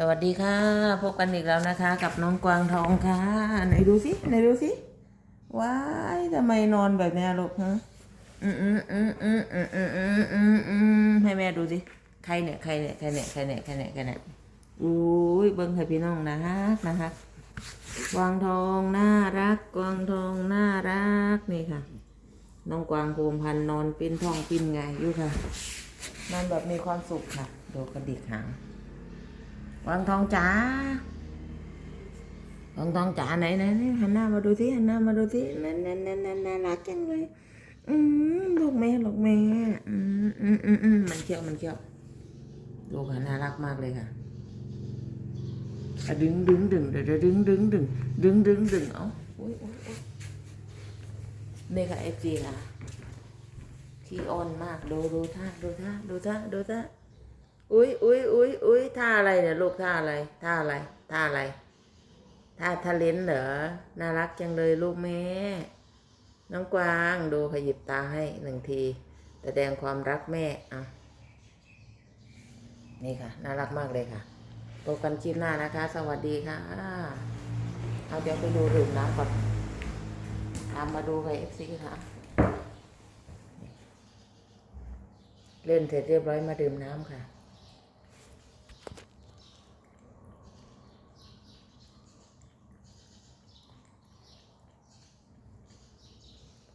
สวัสดีค่ะ พบกันอีกแล้วนะคะ กับน้องกวางทองค่ะ ไหนดูสิไหนดูสิว้ายทำไมนอนแบบนี้ลูกฮะอืมอืมอืมอืมอืมอืมอืมอืมอืมให้แม่ดูสิใครเนี่ยใครเนี่ยใครเนี่ยใครเนี่ยใครเนี่ยใครเนี่ยอุ้ยเบิ้งให้พี่น้องนะฮะนะฮะกวางทองน่ารัก กวางทองน่ารักนี่ค่ะ น้องกวางภูมิพันนอนปิ้นทองปิ้นไงอยู่ค่ะนอนแบบมีความสุขค่ะดูกระดิกหาง วังทองจ๋าวังทองจ๋าไหนไหนหนหันหน้ามาดูสิหันหน้ามาดูสินั่นนั่นนั่นนั่นน่ารักจังเลยอืมลูกแม่ลูกแม่อืมอืมอืมอืมมันเคี้ยวมันเคี้ยวลูกค่ะน่ารักมากเลยค่ะอะดึงดึงดึงเดี๋ยวดึงดึงดึงดึงดึงดึงเอ้าโอ้ยโอ้ยโอ้ยนี่ค่ะเอฟจีค่ะที่ออนมากดูดูท่าดูท่าดูท่าดูท่า อุ้ยอุ้ยอุ้ยอุ้ยท่าอะไรเนี่ยลูกท่าอะไร ท่าอะไร ท่าอะไร ท่าทะเลนเหรอ น่ารักจังเลยลูกแม่ น้องกวางดูขยิบตาให้หนึ่งที แสดงความรักแม่อะนี่ค่ะ น่ารักมากเลยค่ะพบกันคลิปหน้านะคะ สวัสดีค่ะ เอาเดี๋ยวไปดูดื่มน้ำก่อน ตามมาดูไปเอฟซีค่ะ เล่นเสร็จเรียบร้อยมาดื่มน้ำค่ะ